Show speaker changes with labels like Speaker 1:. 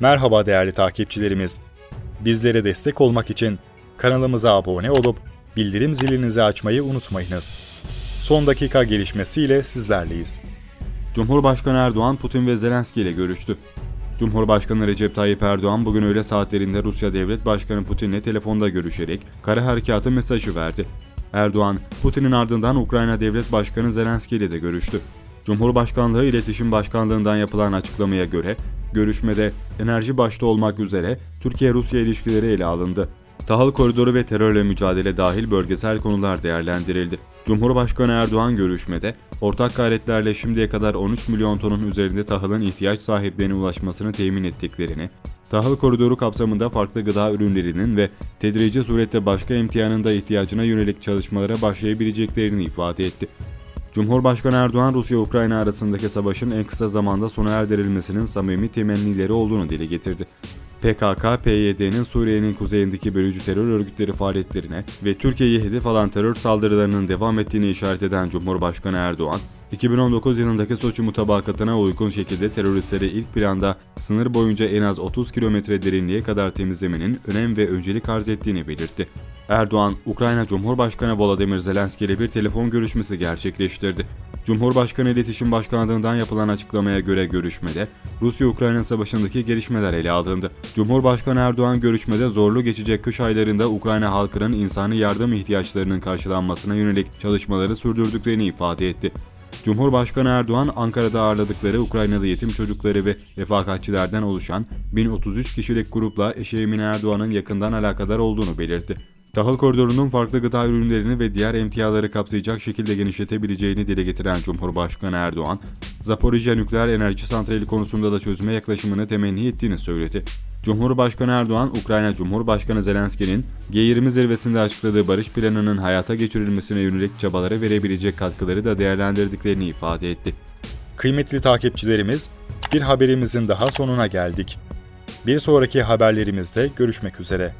Speaker 1: Merhaba değerli takipçilerimiz. Bizlere destek olmak için kanalımıza abone olup bildirim zilinizi açmayı unutmayınız. Son dakika gelişmesiyle sizlerleyiz.
Speaker 2: Cumhurbaşkanı Erdoğan, Putin ve Zelenski ile görüştü. Cumhurbaşkanı Recep Tayyip Erdoğan bugün öğle saatlerinde Rusya Devlet Başkanı Putin'le telefonda görüşerek kara harekatı mesajı verdi. Erdoğan, Putin'in ardından Ukrayna Devlet Başkanı Zelenski ile de görüştü. Cumhurbaşkanlığı İletişim Başkanlığından yapılan açıklamaya göre, görüşmede enerji başta olmak üzere Türkiye-Rusya ilişkileri ele alındı. Tahıl koridoru ve terörle mücadele dahil bölgesel konular değerlendirildi. Cumhurbaşkanı Erdoğan görüşmede, ortak gayretlerle şimdiye kadar 13 milyon tonun üzerinde tahılın ihtiyaç sahiplerine ulaşmasını temin ettiklerini, tahıl koridoru kapsamında farklı gıda ürünlerinin ve tedrici surette başka emtianın da ihtiyacına yönelik çalışmalara başlayabileceklerini ifade etti. Cumhurbaşkanı Erdoğan, Rusya-Ukrayna arasındaki savaşın en kısa zamanda sona erdirilmesinin samimi temennileri olduğunu dile getirdi. PKK, PYD'nin Suriye'nin kuzeyindeki bölücü terör örgütleri faaliyetlerine ve Türkiye'yi hedef alan terör saldırılarının devam ettiğini işaret eden Cumhurbaşkanı Erdoğan, 2019 yılındaki Soçi mutabakatına uygun şekilde teröristleri ilk planda sınır boyunca en az 30 kilometre derinliğe kadar temizlemenin önem ve öncelik arz ettiğini belirtti. Erdoğan, Ukrayna Cumhurbaşkanı Volodymyr Zelenski ile bir telefon görüşmesi gerçekleştirdi. Cumhurbaşkanı İletişim Başkanlığından yapılan açıklamaya göre görüşmede Rusya-Ukrayna savaşındaki gelişmeler ele alındı. Cumhurbaşkanı Erdoğan görüşmede zorlu geçecek kış aylarında Ukrayna halkının insani yardım ihtiyaçlarının karşılanmasına yönelik çalışmaları sürdürdüklerini ifade etti. Cumhurbaşkanı Erdoğan Ankara'da ağırladıkları Ukraynalı yetim çocukları ve refakatçilerden oluşan 1033 kişilik grupla eşi Erdoğan'ın yakından alakadar olduğunu belirtti. Tahıl koridorunun farklı gıda ürünlerini ve diğer emtiaları kapsayacak şekilde genişletebileceğini dile getiren Cumhurbaşkanı Erdoğan, Zaporijya nükleer enerji santrali konusunda da çözüme yaklaşımını temenni ettiğini söyledi. Cumhurbaşkanı Erdoğan, Ukrayna Cumhurbaşkanı Zelenski'nin G20 zirvesinde açıkladığı barış planının hayata geçirilmesine yönelik çabalara verebilecek katkıları da değerlendirdiklerini ifade etti.
Speaker 1: Kıymetli takipçilerimiz, bir haberimizin daha sonuna geldik. Bir sonraki haberlerimizde görüşmek üzere.